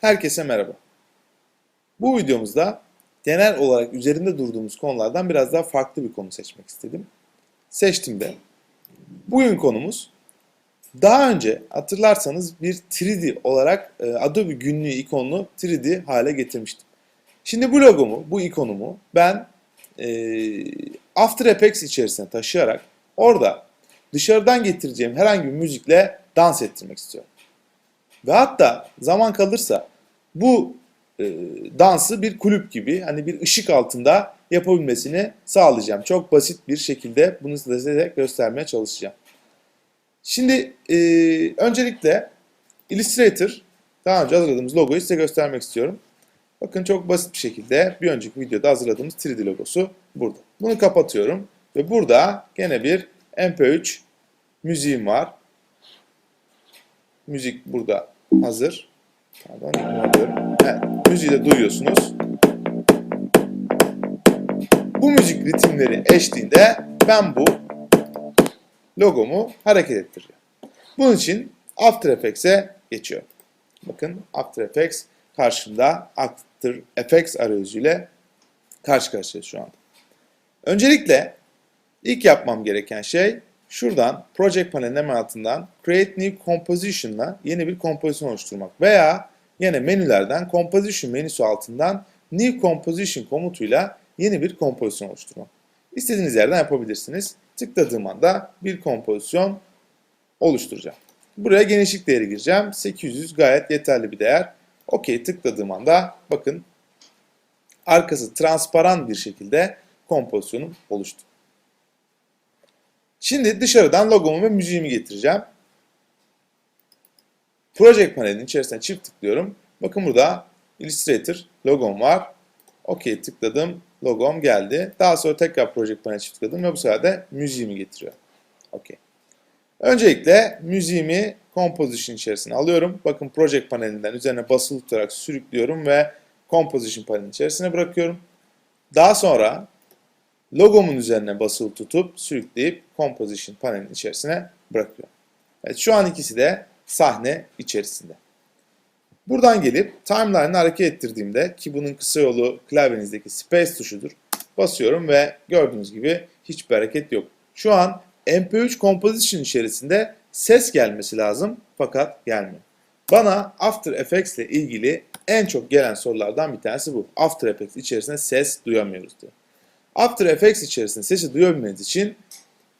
Herkese merhaba. Bu videomuzda genel olarak üzerinde durduğumuz konulardan biraz daha farklı bir konu seçmek istedim. Seçtim de. Bugün konumuz daha önce hatırlarsanız bir 3D olarak e, Adobe günlüğü ikonunu 3D hale getirmiştim. Şimdi bu logomu, bu ikonumu ben e, After Effects içerisine taşıyarak orada dışarıdan getireceğim herhangi bir müzikle dans ettirmek istiyorum. Ve hatta zaman kalırsa bu e, dansı bir kulüp gibi hani bir ışık altında yapabilmesini sağlayacağım. Çok basit bir şekilde bunu size göstermeye çalışacağım. Şimdi e, öncelikle Illustrator daha önce hazırladığımız logoyu size göstermek istiyorum. Bakın çok basit bir şekilde bir önceki videoda hazırladığımız 3D logosu burada. Bunu kapatıyorum ve burada gene bir MP3 müziğim var. Müzik burada hazır. Pardon. Evet, müziği de duyuyorsunuz. Bu müzik ritimleri eşliğinde ben bu logomu hareket ettireceğim. Bunun için After Effects'e geçiyorum. Bakın After Effects karşımda After Effects arayüzüyle karşı karşıyayız şu anda. Öncelikle ilk yapmam gereken şey şuradan Project Panel'in hemen altından Create New Composition'la yeni bir kompozisyon oluşturmak veya yine menülerden Composition menüsü altından New Composition komutuyla yeni bir kompozisyon oluşturmak. İstediğiniz yerden yapabilirsiniz. Tıkladığım anda bir kompozisyon oluşturacağım. Buraya genişlik değeri gireceğim. 800 gayet yeterli bir değer. OK tıkladığım anda bakın arkası transparan bir şekilde kompozisyonum oluştu. Şimdi dışarıdan logomu ve müziğimi getireceğim. Project panelinin içerisine çift tıklıyorum. Bakın burada Illustrator logom var. OK tıkladım. Logom geldi. Daha sonra tekrar Project panel çift tıkladım ve bu sefer de müziğimi getiriyor. OK. Öncelikle müziğimi Composition içerisine alıyorum. Bakın Project panelinden üzerine basılı tutarak sürüklüyorum ve Composition panelinin içerisine bırakıyorum. Daha sonra logomun üzerine basılı tutup sürükleyip Composition panelinin içerisine bırakıyorum. Evet şu an ikisi de sahne içerisinde. Buradan gelip timeline'ı hareket ettirdiğimde ki bunun kısa yolu klavyenizdeki space tuşudur. Basıyorum ve gördüğünüz gibi hiçbir hareket yok. Şu an MP3 Composition içerisinde ses gelmesi lazım fakat gelmiyor. Bana After Effects ile ilgili en çok gelen sorulardan bir tanesi bu. After Effects içerisinde ses duyamıyoruz diye. After Effects içerisinde sesi duyabilmeniz için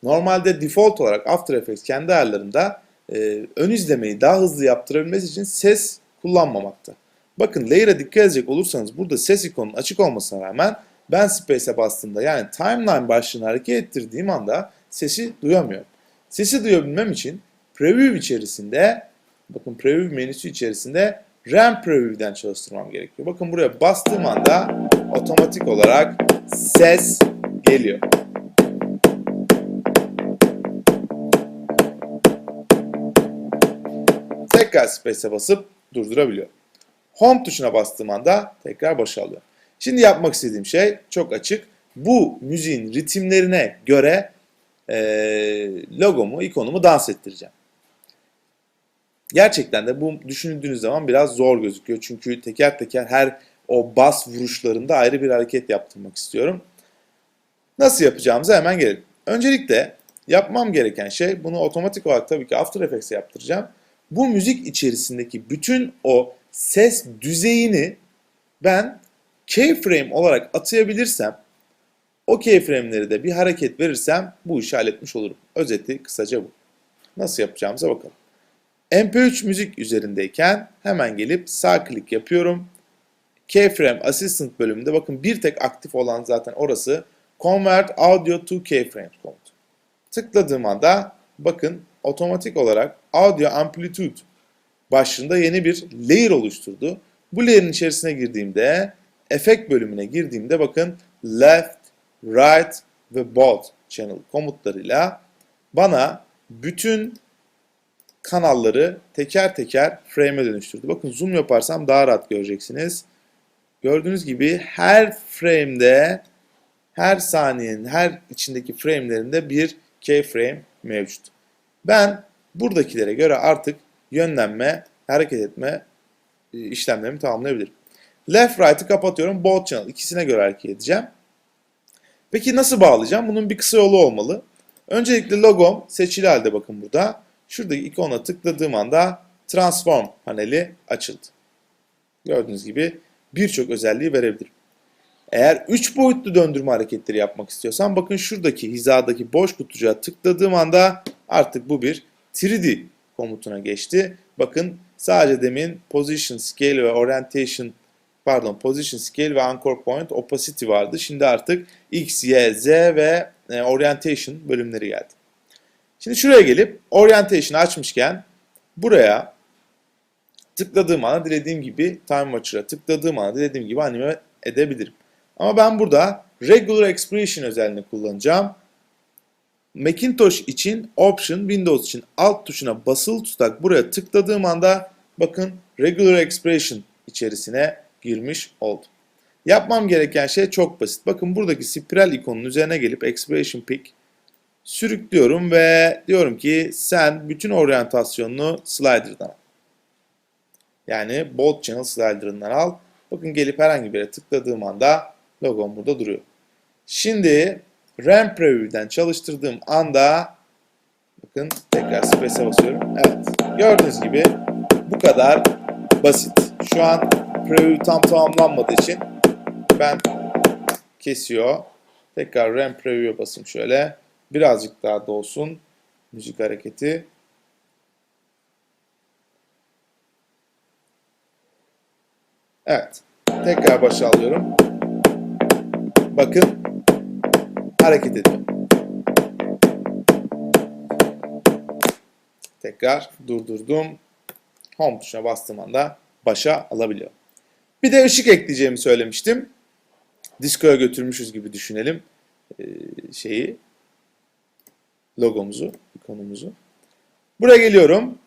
normalde default olarak After Effects kendi ayarlarında e, ön izlemeyi daha hızlı yaptırabilmesi için ses kullanmamakta. Bakın layer'a dikkat edecek olursanız burada ses ikonunun açık olmasına rağmen ben space'e bastığımda yani timeline başlığını hareket ettirdiğim anda sesi duyamıyorum. Sesi duyabilmem için preview içerisinde bakın preview menüsü içerisinde RAM preview'den çalıştırmam gerekiyor. Bakın buraya bastığım anda otomatik olarak ses geliyor. Tekrar space'e basıp durdurabiliyor. Home tuşuna bastığım anda tekrar başa alıyor. Şimdi yapmak istediğim şey çok açık. Bu müziğin ritimlerine göre e, logomu, ikonumu dans ettireceğim. Gerçekten de bu düşündüğünüz zaman biraz zor gözüküyor. Çünkü teker teker her o bas vuruşlarında ayrı bir hareket yaptırmak istiyorum. Nasıl yapacağımıza hemen gelelim. Öncelikle yapmam gereken şey bunu otomatik olarak tabii ki After Effects'e yaptıracağım. Bu müzik içerisindeki bütün o ses düzeyini ben keyframe olarak atayabilirsem o keyframe'leri de bir hareket verirsem bu işi halletmiş olurum. Özeti kısaca bu. Nasıl yapacağımıza bakalım. MP3 müzik üzerindeyken hemen gelip sağ klik yapıyorum. Keyframe Assistant bölümünde bakın bir tek aktif olan zaten orası Convert Audio to Keyframes komutu. Tıkladığım anda bakın otomatik olarak Audio Amplitude başlığında yeni bir layer oluşturdu. Bu layer'in içerisine girdiğimde efekt bölümüne girdiğimde bakın left, right ve both channel komutlarıyla bana bütün kanalları teker teker frame'e dönüştürdü. Bakın zoom yaparsam daha rahat göreceksiniz. Gördüğünüz gibi her frame'de her saniyenin her içindeki frame'lerinde bir keyframe mevcut. Ben buradakilere göre artık yönlenme, hareket etme e, işlemlerimi tamamlayabilirim. Left right'ı kapatıyorum. Both channel. ikisine göre hareket edeceğim. Peki nasıl bağlayacağım? Bunun bir kısa yolu olmalı. Öncelikle logom seçili halde bakın burada. Şuradaki ikona tıkladığım anda Transform paneli açıldı. Gördüğünüz gibi birçok özelliği verebilirim. Eğer 3 boyutlu döndürme hareketleri yapmak istiyorsam bakın şuradaki hizadaki boş kutucuğa tıkladığım anda artık bu bir 3D komutuna geçti. Bakın sadece demin Position, Scale ve Orientation pardon Position, Scale ve Anchor Point Opacity vardı. Şimdi artık X, Y, Z ve e, Orientation bölümleri geldi. Şimdi şuraya gelip Orientation açmışken buraya tıkladığım anda dilediğim gibi Time Watcher'a tıkladığım anda dilediğim gibi anime edebilirim. Ama ben burada Regular Expression özelliğini kullanacağım. Macintosh için Option, Windows için Alt tuşuna basılı tutarak buraya tıkladığım anda bakın Regular Expression içerisine girmiş oldum. Yapmam gereken şey çok basit. Bakın buradaki spiral ikonun üzerine gelip Expression Pick sürüklüyorum ve diyorum ki sen bütün oryantasyonunu slider'dan. Yani Bold Channel slider'ından al. Bakın gelip herhangi bir yere tıkladığım anda logom burada duruyor. Şimdi RAM Preview'den çalıştırdığım anda bakın tekrar space'e basıyorum. Evet. Gördüğünüz gibi bu kadar basit. Şu an preview tam tamamlanmadığı için ben kesiyor. Tekrar RAM Preview'e basayım şöyle. Birazcık daha dolsun müzik hareketi. Evet. Tekrar başa alıyorum. Bakın hareket ediyor. Tekrar durdurdum. Home tuşuna bastığım anda başa alabiliyor. Bir de ışık ekleyeceğimi söylemiştim. Disko'ya götürmüşüz gibi düşünelim ee, şeyi logomuzu, ikonumuzu. Buraya geliyorum.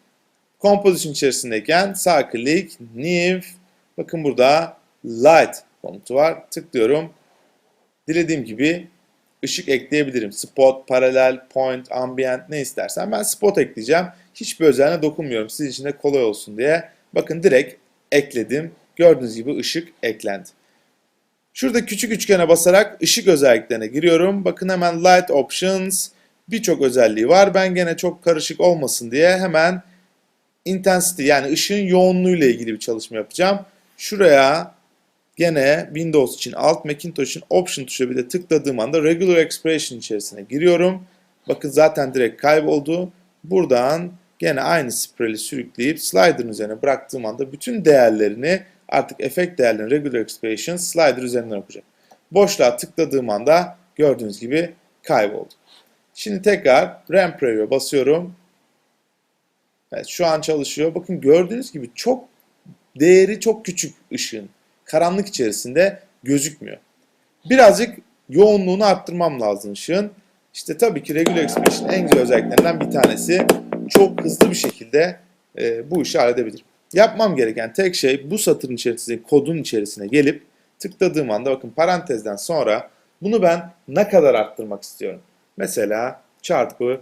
Composition içerisindeyken sağ klik, New, bakın burada Light komutu var. Tıklıyorum. Dilediğim gibi ışık ekleyebilirim. Spot, paralel, point, ambient ne istersen. Ben spot ekleyeceğim. Hiçbir özelliğine dokunmuyorum. Sizin için de kolay olsun diye. Bakın direkt ekledim. Gördüğünüz gibi ışık eklendi. Şurada küçük üçgene basarak ışık özelliklerine giriyorum. Bakın hemen Light Options birçok özelliği var. Ben gene çok karışık olmasın diye hemen Intensity yani ışığın yoğunluğu ile ilgili bir çalışma yapacağım. Şuraya gene Windows için Alt, Macintosh için Option tuşuna bir de tıkladığım anda Regular Expression içerisine giriyorum. Bakın zaten direkt kayboldu. Buradan gene aynı spirali sürükleyip slider'ın üzerine bıraktığım anda bütün değerlerini artık efekt değerlerini Regular Expression slider üzerinden okuyacak. Boşluğa tıkladığım anda gördüğünüz gibi kayboldu. Şimdi tekrar RAM Preview'e basıyorum. Evet şu an çalışıyor. Bakın gördüğünüz gibi çok değeri çok küçük ışığın. Karanlık içerisinde gözükmüyor. Birazcık yoğunluğunu arttırmam lazım ışığın. İşte tabii ki Regular Expression en güzel özelliklerinden bir tanesi. Çok hızlı bir şekilde e, bu işi halledebilirim. Yapmam gereken tek şey bu satırın içerisinde, kodun içerisine gelip tıkladığım anda bakın parantezden sonra bunu ben ne kadar arttırmak istiyorum. Mesela çarpı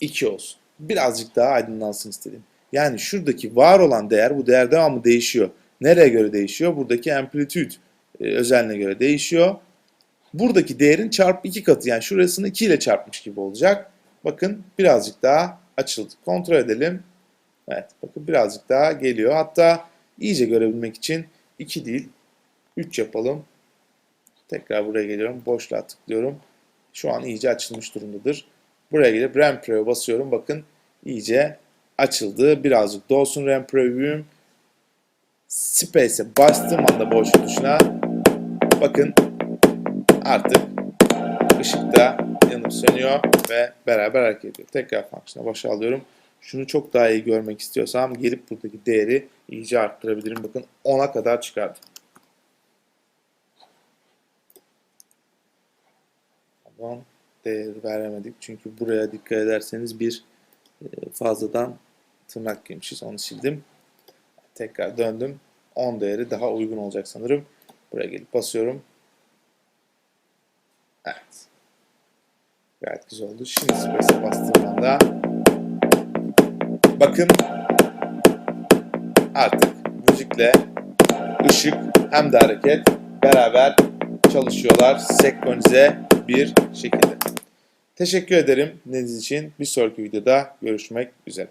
2 olsun. Birazcık daha aydınlansın istedim. Yani şuradaki var olan değer bu değer devamlı değişiyor. Nereye göre değişiyor? Buradaki amplitüd e, özelliğine göre değişiyor. Buradaki değerin çarpı 2 katı yani şurasını 2 ile çarpmış gibi olacak. Bakın birazcık daha açıldı. Kontrol edelim. Evet bakın birazcık daha geliyor. Hatta iyice görebilmek için 2 değil 3 yapalım. Tekrar buraya geliyorum. Boşluğa tıklıyorum. Şu an iyice açılmış durumdadır. Buraya gelip RAM Preview basıyorum. Bakın iyice açıldı. Birazcık dolsun RAM Preview'um. Space'e bastığım anda boşluk tuşuna bakın artık ışık da yanıp sönüyor ve beraber hareket ediyor. Tekrar function'a başa alıyorum. Şunu çok daha iyi görmek istiyorsam gelip buradaki değeri iyice arttırabilirim. Bakın 10'a kadar çıkardım. Tamam. Değer veremedik. Çünkü buraya dikkat ederseniz bir e, fazladan tırnak girmişiz. Onu sildim. Tekrar döndüm. 10 değeri daha uygun olacak sanırım. Buraya gelip basıyorum. Evet. Gayet güzel oldu. Şimdi space'e bastığım anda bakın artık müzikle ışık hem de hareket beraber çalışıyorlar senkronize bir şekilde. Teşekkür ederim dinlediğiniz için. Bir sonraki videoda görüşmek üzere.